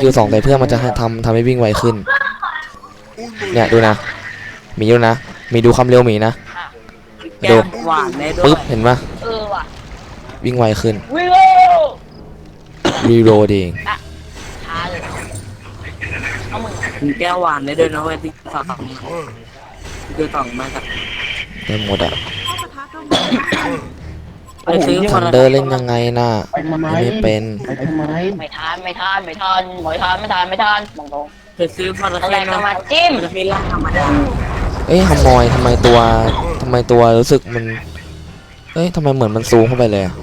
กิลสองใส่เพื่อนมันจะทำทำให้วิ่งไวขึ้น เนี่ยดูนะหมีดูนะมีดูความเร็วหมีนะแก้มหวานได้ด้วปึ๊บเห็นปะเออว่ะวิ่งไวขึ้นวิโรรีโรดเองช้าเลยเอามึงมีแก้วหวานได้ด้วยนะเว้ยที่สองคือสองมาจากได้หมดอะ ไปซื้อทัมานละเดอร์เล่นยังไงน่ะไปทำไมไม่เป็นไปทำไมไม่ทานไม่ทานไม่ทานไม่ทานไม่ทานไม่ทานตรงตรงไปซื้อมาละๆอะไรแค่ก็นะมาจิ้มมันจะมีร่างธรรมดาเอ้ยฮัมมอยทำไมตัวทำไมตัวรู้สึกมัน เอ้ยทำไมเหมือนมันซูมเข้าไปเลยอะ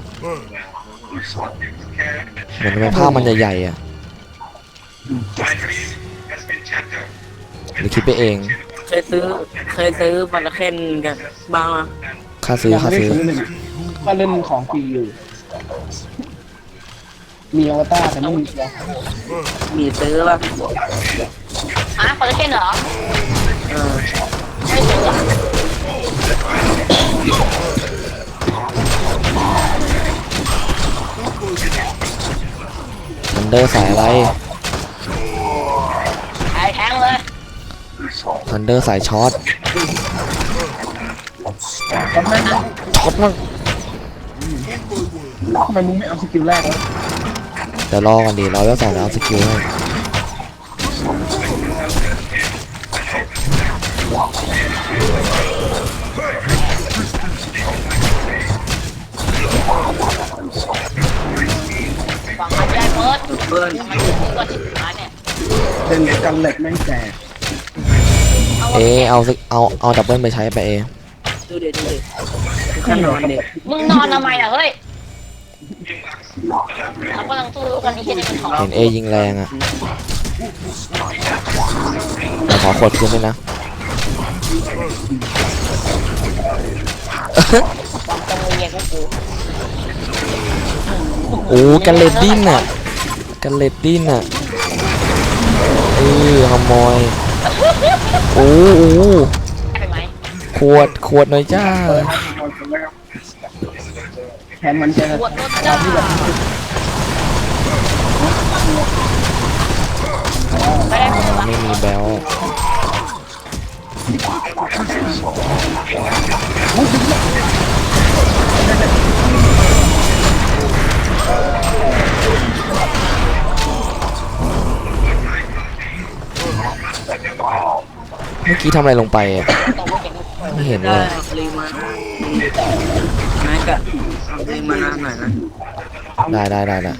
เหมือนทำไมภาพมันใหญ่ๆอะหรือคิดไปเอง เคยซื้อเคยซื้อมาละแค่นกันบ้างนะค่าซื้อยังค่าไม่ได้ซื้อซื้อเลยนะ ก็เล่นของฟรีอยู่ มีอวตารแต่ไม่มีตัวมีซื้อป่ะอะคอลลาเจนเหรอ เออไม่ซื้ออะทันเดอร์สายอะไรขายแทงเลยทันเดอร์สายช็อตก็ไม่นะช็อตมั้ง ทำไมมึงไม่เอาสกิลแรกวะเดี๋ยวรอก่อนดีรอแล้วสองแล้วเอาสกิลให้ฟังมันได้เมิร์ดเพื่อนมันซื้อก็สิบล้านเนี่ยเล่นกันเหล็กแม่งแจกเอเอาสักเอาเอาดับเบิลไปใช้ไปเอดูเด็ดดู เด็ดขนมเด็ดมึงนอนทำไมอะเฮ้ยเรากำลังสู้กันที่นี่มันของเห็นเอยิงแรงอะแต่ขอขวดคืนด้วยนะ ความจำเรียนของกูโอ้กันเลดดิ้นอะกันเลดดิ้นอะเออขโมยโอ้โอ้ได้ไหมขวดขวดหน่อยจ้า แทนมันจะปวดรถจ้าไม่ได้มือวะไม่มีแบลเมื่อกี้ทำอะไรลงไปอะตกไม่เก่งไม่เห็นเลได้ยรีมา แม็กอะรีมานานหน่อยนะได้ได้ได้ได้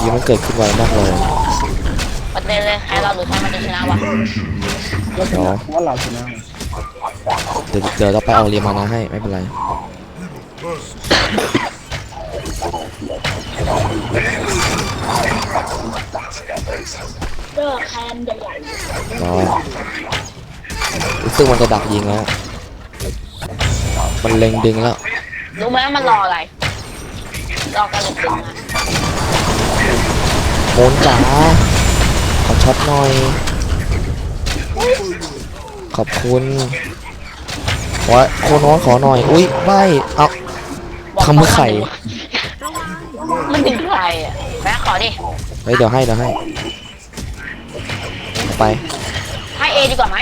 ยีมันเกิดขึ้นไวมากเลยประเด็นเลยใครเราหรือใครมันจะชนะวะก็ชนะเพราะว่าเราชนะเดี๋ยวเดี๋ยวเราไปเอาเรียมานะให้ไม่เป็นไรเจอแคนใหญ่ร อรู้สึกมันจะดักยิงแล้ว มันเล็งดึงแล้ว รู้ไหมมันรออะไร รอการเล่นดึงอะโมนจ๋าขอช็อตหน่อย ขอบคุณวะโคโนอขอหน่อย อุ้ยใบเอาทำเพื่อใครมันถึงใครอะแม่ขอดิ เฮ้ยเดี๋ยวให้เดี๋ยวให้เอาไป ให้เอดีกว่าไหม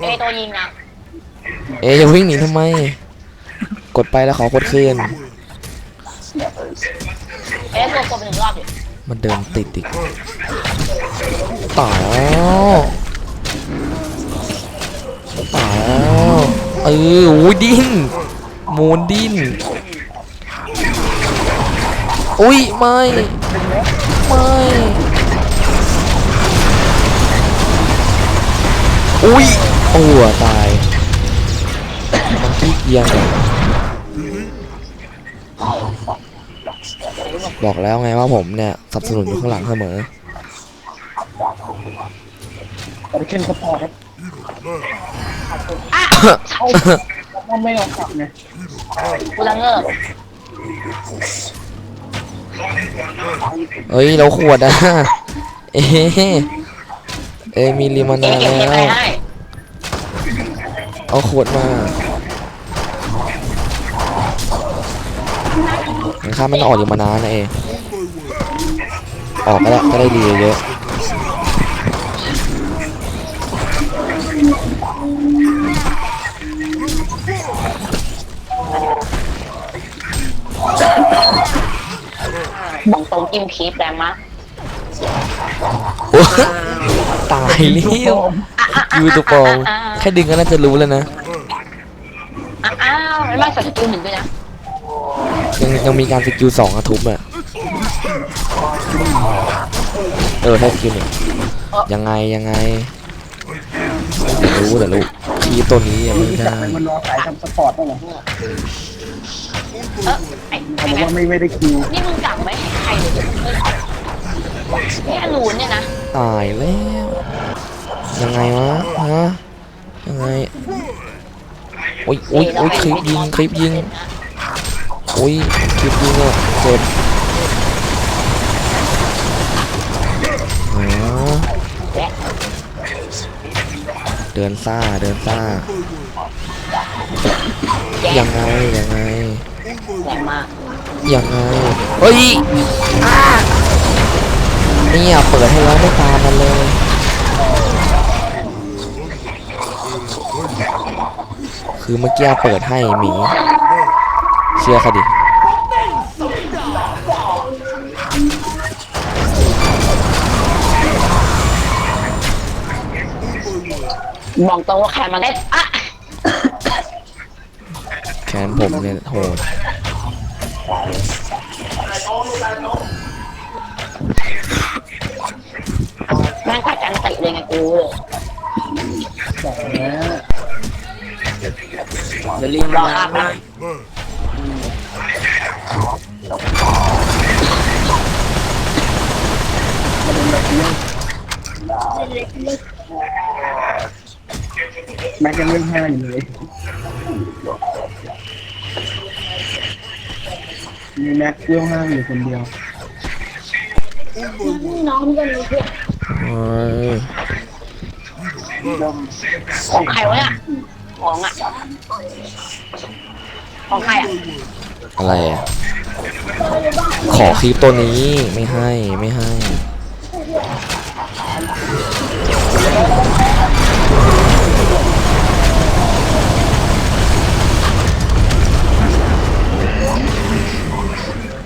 เอตัวยิงนะเอ๊ะอย่าวิ่งหนีทำไม กดไปแล้วขอกดคืน เอตัวกดไปหนึ่งรอบดิมันเดินติดอีกตายแล้วตายแล้วเออโอ้ยดิ้นมูนดิ้นอุ้ยไม่ ไม่ อุ้ยโอ้ตายมันขี้เกียจเลยบอกแล้วไงว่าผมเนี่ยสนับสนุนอยู่ข้างหลังเสมอแต่เคนสปอร์ตครับว่าไม่เอากลับไงกูละเงิบเอ้ย เราขวดอะ เอ๊ะ เอ้ยมีลิมานาเก็บเก็บแล้ไปวให้เอาขวดมาข้าม่ต้องออกจากมานานนะเอออกก็ได้ก็ได้ดีเยอะบอกตรงกิมคีบแรงมาก โอ้ตายเลี้ยวยูตัวปลอมแค่ดึงก็น่าจะรู้แล้วนะอ้าวอ้าวไม่มาใส่สกิลหนึ่งด้วยนะยังยังมีการสกิลสองอะทุบอะเออใช่สกิลหนึ่งยังไงยังไงเดี๋ยวรู้เดี๋ยวรู้คีย์ตัวนี้ยังไม่รู้จักได้มันรอสายทำสปอร์ตบ้างเหรอเออไอ้เขาไอ้บอกแม็ว่าไม่ไม่ได้คิวนี่มึงกลับไหมใครเลย แค่รูนเนี่ยนะตายแล้ว ยังไงวะฮะยังไงโอ้ยโอ้ยโอ้ยคลิปยิงคลิปยิงโอ้ยคลิปยิงอะเจ็บอ๋อและเดินซ่าเดินซ่าแย่ยังไงยังไงแรงมากยังไงเฮ้ยอ้า เนี่ยเปิดให้แล้วไม่ตามมันเลย คือเมื่อกี้เปิดให้หมี เชื่อเขาดิบอกตรงว่าใครมาเล่นอะแขนผมเนี่ยโหด ม่งกัดกันติเลยไงกูเลยบอกแล้วเดี๋ยวรีบมานะแม็กยังเล่นห้าอยู่เลยมีแม็กเล่นห้างอยู่คนเดียวน้องจะมีเพื่อนเฮ้ย ของใครวะเนี่ยของอะ ของใครอะ อะไรอะ ขอคลิปตัวนี้ไม่ให้ไม่ให้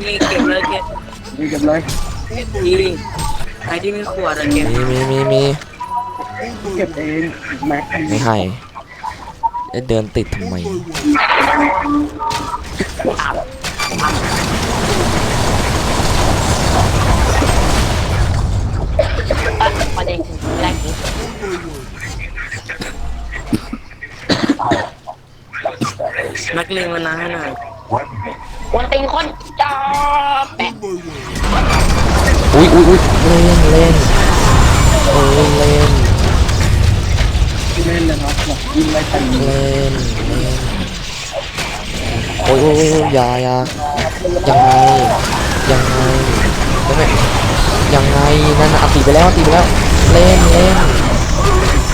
นี่เก็บเลยเก็บนี่กันเลยที ใครที่มีขวดอะเก็บมีมีมีมีเก็บเองแม็กไม่ให้เอ๊ะเดินติดทำไมอะประเด็นคือแรกนี้แม็กลิงมานะให้หน่อยวันติงคนจอแปะ อุ้ยอุ้ยอุ้ยเล่นเล่นเล่นเล่นเลยครับแบบยิงไรตีเล่นเล่นโอ้ยโอ้ยโอ้ยอยาอยายังไงยังไงยังไงยังไงนั่นน่ะอันติไปแล้วอันติไปแล้ว เล่นเล่น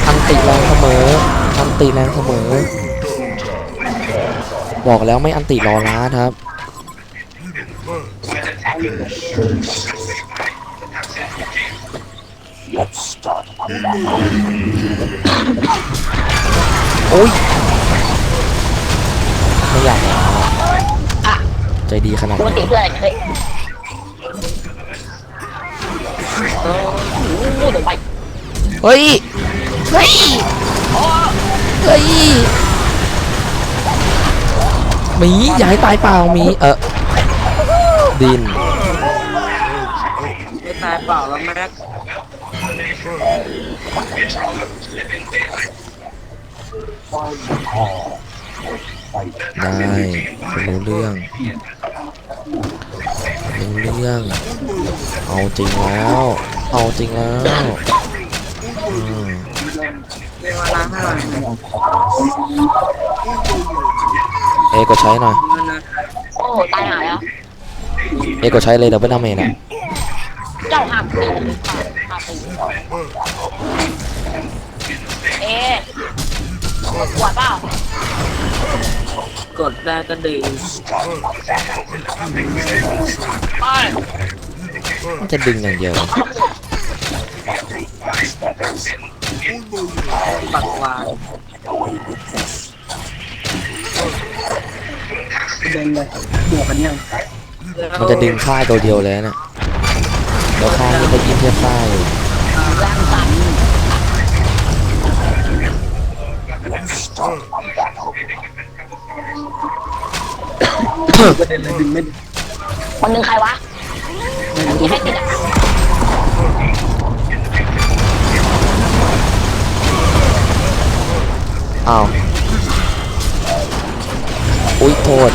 อันติแรงเสมออันติแรงเสมอ บอกแล้วไม่อันติรอล้าครับ โอ้ยไม่อยากแล้วอะใจดีขนาดกูนี้ติเพื่อนอะไรเฮ้ยโอ้โหเดี๋ยวไปเฮ้ย เฮ้ยเฮ้ยหมีอย่าให้ตายเปล่าหมีเออดิน ไม่ตายเปล่าแล้วแม็ก ได้รู้เรื่องรู้เรื่อง เอาจริงแล้ว เอาจริงแล้วอืมลิงมานะให้หน่อยเอกดใช้หน่อยมานะโอ้โหตายหายแล้วเอกดใช้เลยเดี๋ยวไม่ทำเองนะเจ้าหักตีหักตี เอ๊ะปวดเปล่ากดได้ก็ดึงมันจะดึงอย่างเดียวปักวางเดินเลยบวกกันยังมันจะดึงค่ายตัวเดียวเลยนะ แล้วค่ายนี่ก็ยิ่งเทียบค่ายแรงสั่นประเด็นเลยดึงไม่คนหนึ่งใครวะที่ให้ติดอะอ้าวอุ้ยโทษ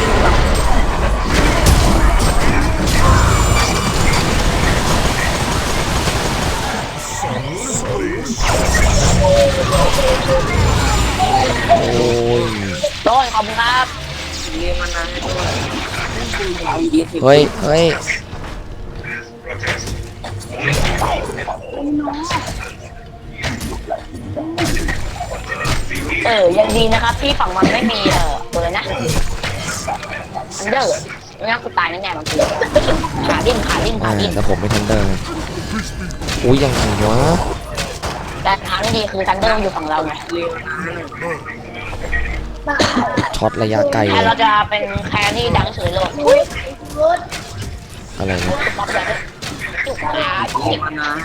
อบคุณครับเรียกมานานให้ด้วยเอายี่สิบเฮ้ยเฮ้ยเออยังดีนะครับที่ฝั่งมันไม่มีเออตัวเลยนะอันเดอร์ไม่งั้นกูตายแน่ๆบางทีขาดิ้นขาดิ้นอ่าขาดิ้นแต่ผมไม่ทันเดินอุ้ยยังไงวะ แต่ทางที่ดีคือทันเดอร์อยู่ฝั่งเราไง เรียกมานาน ช็อตระยะไกลแค่เลยเราจะเป็นแคนที่ดังที่สุดในโลกอะไรนะป๊อปเลยจุกขาเรีเจ็ยบกมานาน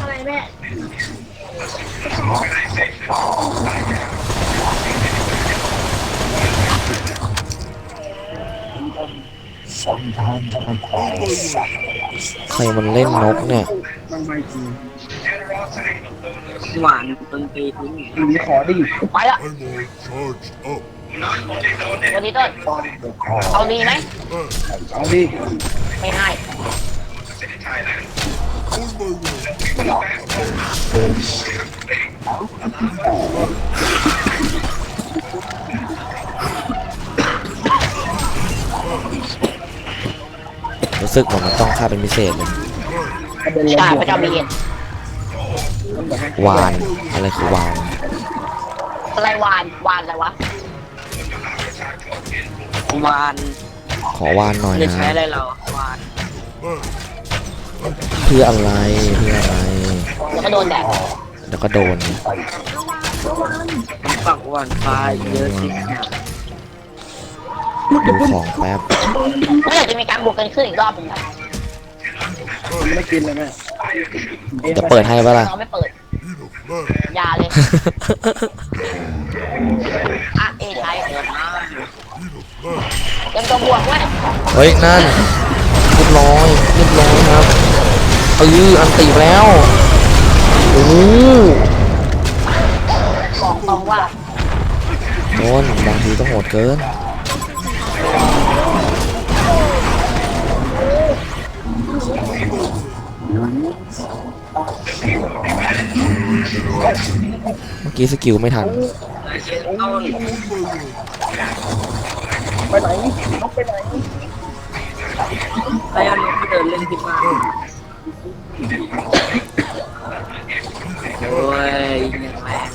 อะไรแม่ ใครมันเล่นนกเนี่ยบางใบจริงหวานดนตรีทิ้งหรือขอได้อยู่ไปละ I'm all charged up. วันนี้ต้นเอาดีไหมเอาดิไม่ให้ รู้สึกเหมือนมันต้องค่าเป็นพิเศษเลยประเด็นเลยใช่บวพกระเจ้ามีเหตุวานอะไรคือวานอะไรวานวานอะไรวะวานขอวานหน่อยจะนะใช้อะไรเราวานเพื่ออะไรเพื่ออะไรแล้วก็โดนแดดแล้วก็โดนปักวานไฟเยอะสิ ดูของแป๊บเมื่อไหร่จะมีการบวกกันขึ้นอีกรอบหนึ่งครับไม่กินเลยแม่เอ็นจะเปิดให้ปะล่ะ เราไม่เปิด Eat a flag. ยาเลย อะเอใช้เปิดหน้าเตรียมตัวบวกเว้ยเฮ้ย นั่นเรียบร้อยเรียบร้อยครับเอออันตีแล้วโอ้โหบอกตรงว่าโดนบางทีต้องโหดเกิน เมื่อกี้สกิลไม่ทัน ไปไหนนกไปไหนแล้วยันก็เดินเล่นที่บ้านโอ้ยยังแรง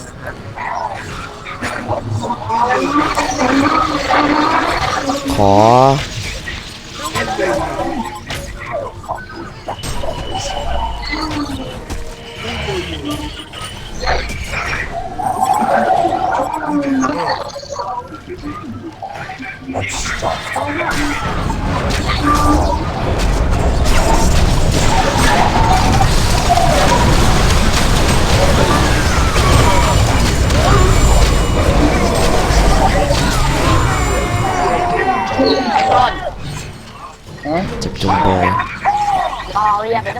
ข อไอ้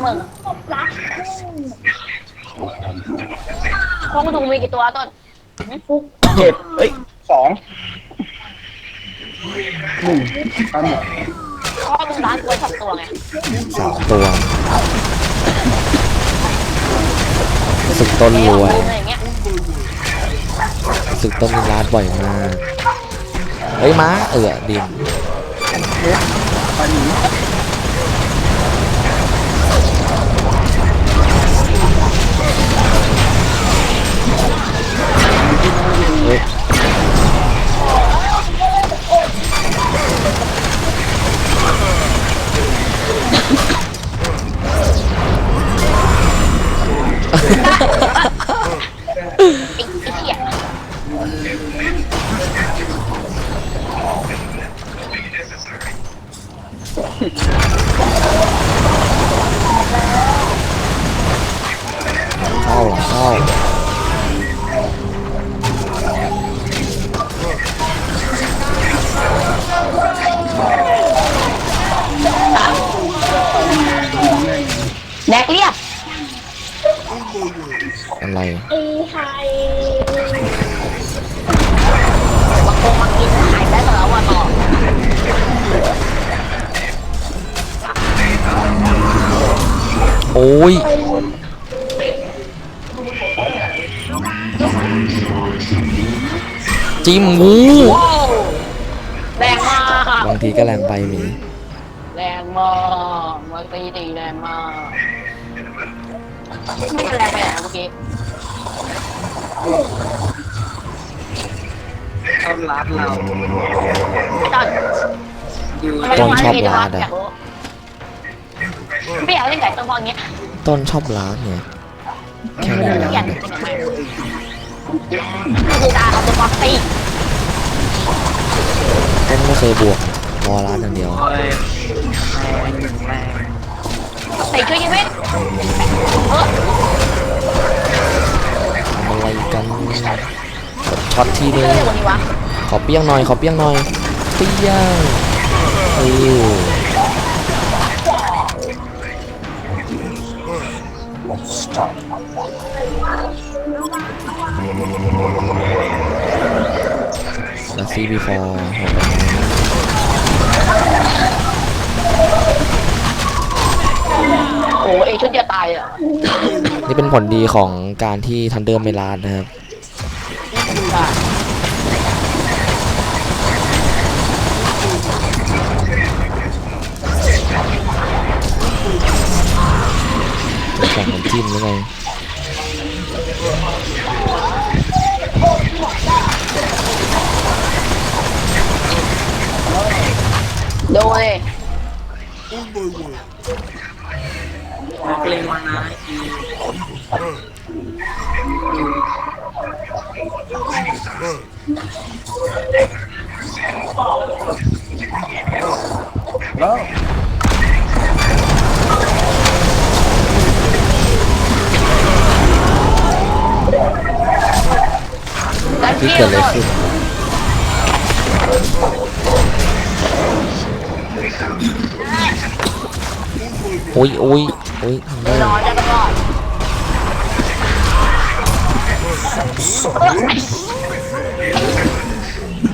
อเรียกไปนะมึงพวกมึงดูมีกี่ตัวต้นฟุกเจ็ดเอ้ยสองหนึ่งตามหมดพ่อมึงร้านตัวสองตัวไงสามตัวสึกต้นเอรววยมึงอะไรอย่างเงี้ยสึกต้นมีร้านบ่อยมากเฮ้ยม้าเออดินไปหนี จิ้มงูว้าวแรงมากบางทีก็แรงไปหมีแรงมากมาตีตีแรงมากไม่แรงไปไหนเมื่อกี้ต้อนรับเราไอ้ต้นอยู่ทำไมต้องมาทีนะครับอยากรู้ไม่อยากเล่นไก่ต้นพออย่างเงี้ยต้นชอบล้างไงแค่นี้ล้างอยากเนี่ยเป็นยังไงก็ คือตาเอาตัวป๊อปตีต้นไม่เคยบวกรอล้างอย่างเดียวโอ้ยแรงแรงตีช่วยชีวิตเออทำอะไรกันกดช็อตทีนึเรื่องงอะไรวันนี้วะขอเปี้ยงหน่อยขอเปี้ยงหน่อยเปี้ยงเออแล้ว ซีบีฟอร์โอ้เอชุดเดียวตายอะนี่เป็นผลดีของการที่ทันเดอร์ไม่ลาดนะครับแข่งน้ำจิ้มหรือไง ดนเลย On my way. นักเลงมานะอีแล้วแอะไรขึ้นโอ้ยโอ้ยโอ้ยทำได้รอจะรอด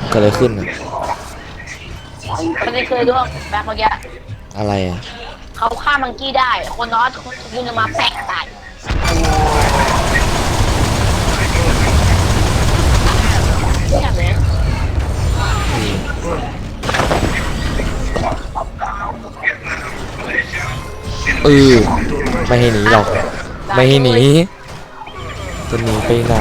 เกิดอะไรขึ้นอะมันไม่เคยด้วยแบ็คเมื่อกี้อะไรอะเขาฆ่ามังกี้ได้ คนน้อยคนยืนมาแปะตายเนี่ยเลย เออไม่ให้หนีหรอก ไม่ให้หนีจะหนีไปไหน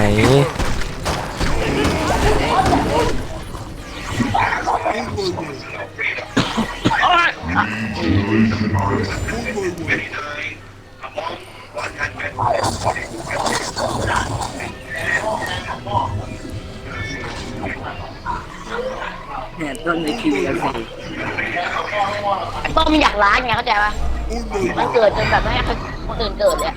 เนี่ยต้นในคิวกันสิต้มมันอยากล้างไงเข้าใจปะ มันเกิดจนแบบไม่ให้คนอื่นเกิดเลย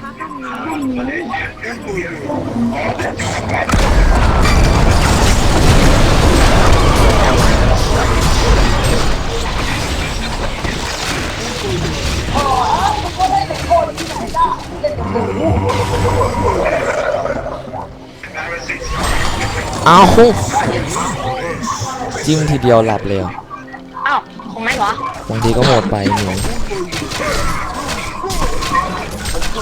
เอาจิ้มทีเดียวหลับเลยอะอ้าวคงไม่เหรอ บางทีก็หมดไปหนู จิ้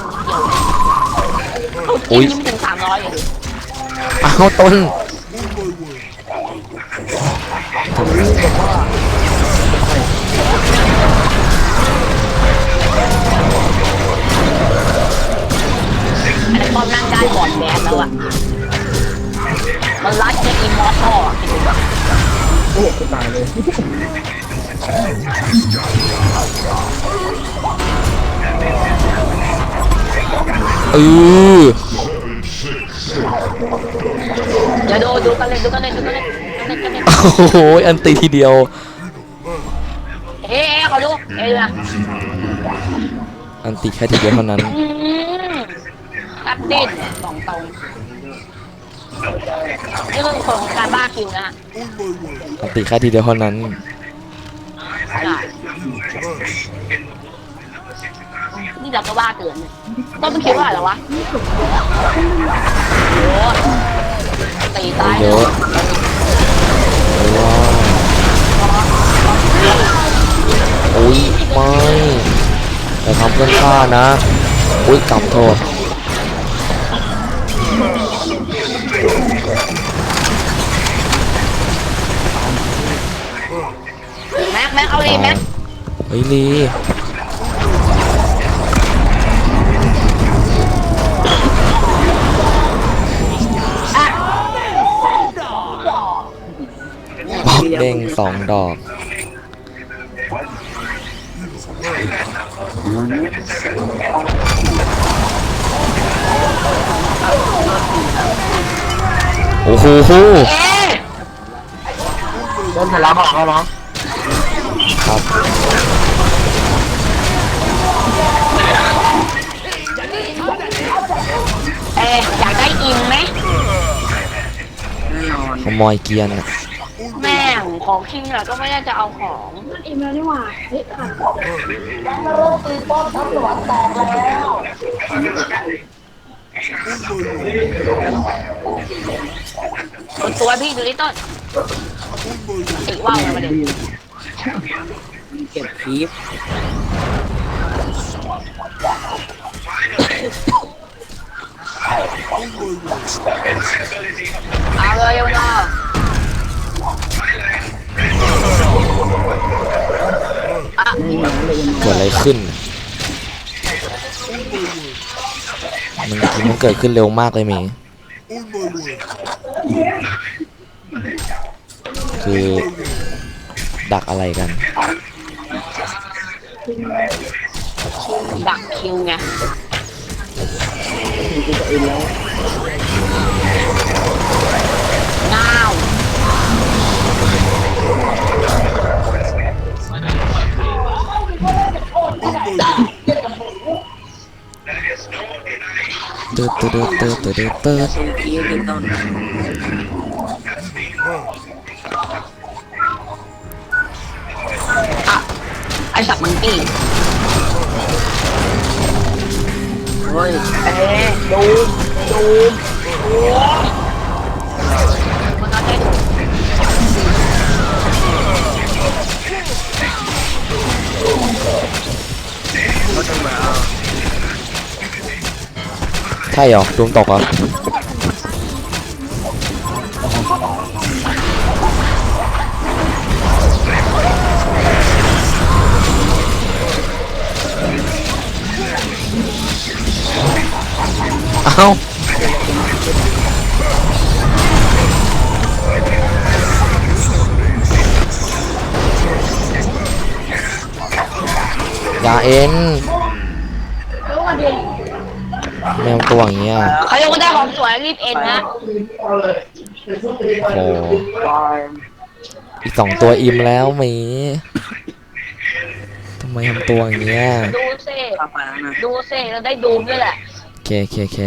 มจิ้มไม่ถึงสามร้อยเลยเอาต้นอันนี้ต้นนั่งได้บอดแบนแล้วอะ มันรัดจะอินมอร์ทัลอะโอ้กูตายเลย เออเดี๋ยวดูดูกันเลยดูกันเลยดูกันเลยดูกันเลยโอ้โหอันตีทีเดียว เฮ้ยเขาดูเฮ้ยดูนะอันตีแค่ทีเดียวเท่านั้น อืมไอ้ครับดิ้นบอกตรงนี่คือคนของการบ้าคิวนะฮะ On my way. อันติแค่ทีเดียวเท่านั้น เราก็บ้าเกินเนี่ยต้นมันคิดว่าอะไรวะโอ้ตีตายเยอะโอ้ยไม่อย่ทำเพื่อนข้านะอุ้ยกำโทษแม็กแม็กเอาเลยแม็กเฮ้ยลี สองดอก โอ้โหเอ๊ะโดนพลังออกแล้วเนาะครับเอ๊ะอยากได้อินไหมแน่นอนขโมยเกียร์น่ะแม่ง ของคิงอะก็ไม่ได้จะเอาของอิ่มแล้วนี่หว่าเฮ้ยค่ะบนตัวพี่ดูดิต้นติว่าวเลยประเด็นเก็บคลิปเอาเลยโยนออะ เกิดอะไรขึ้น มันมันเกิดขึ้นเร็วมากเลยหมี On my way. คือ ดักอะไรกัน ดักคิวไงง้า ตืดตืดตืดตืดตืดตืดเต้นอะไอสัตว์มังกี้โอ้ยเอ๊ดูดูดู ใช่หรอดวงตกเหรอเอาอย่าเอ็น แมวตัวอย่างเงี้ยเขายังไม่ได้ของสวยรีบเอ็นนะโอ้อีกสองตัวอิ่มแล้วหมีทำไมทำตัวอย่างเงี้ย ดูเซ่เข้าไปแล้วนะดูเซ่แล้วได้ดูมด้วยแหละ โอเคโอเคโอเค